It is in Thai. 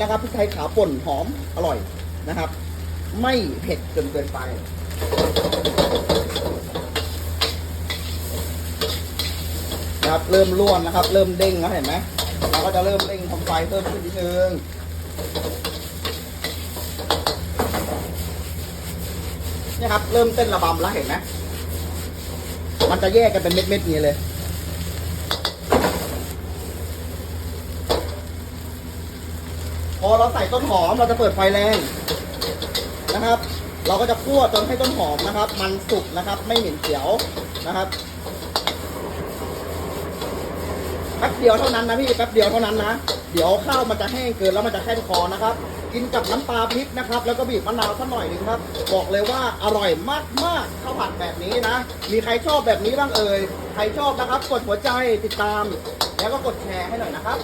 นะครับพริกไทยขาวป่นหอมอร่อยนะครับ ไม่เผ็ดจนเกินไป นะครับเริ่มร่วนนะครับ เริ่มเด้งแล้วเห็นไหมเราก็จะเริ่มเร่งทำไฟเพิ่มขึ้นนิดนึงนี่ครับเริ่มเต้นระบำแล้วเห็นไหมมันจะแยกกันเป็นเม็ดๆนี้เลย อเราใส่ต้นหอมเราจะเปิดไฟแรงนะครับ เราก็จะคั่วจนให้ต้นหอมนะครับ มันสุกนะครับ ไม่เหม็นเขียวนะครับแป๊บเดียวเท่านั้นนะพี่แป๊บเดียวเท่านั้นนะ เดี๋ยวข้าวมันจะแห้งเกินแล้วมันจะแค่นคอนะครับ กินกับน้ำปลาพริกนะครับ แล้วก็บีบมะนาวสักหน่อยหนึ่งครับ บอกเลยว่าอร่อยมากๆข้าวผัดแบบนี้นะ มีใครชอบแบบนี้บ้างเอ่ย ใครชอบนะครับ กดหัวใจติดตาม แล้วก็กดแชร์ให้หน่อยนะครับ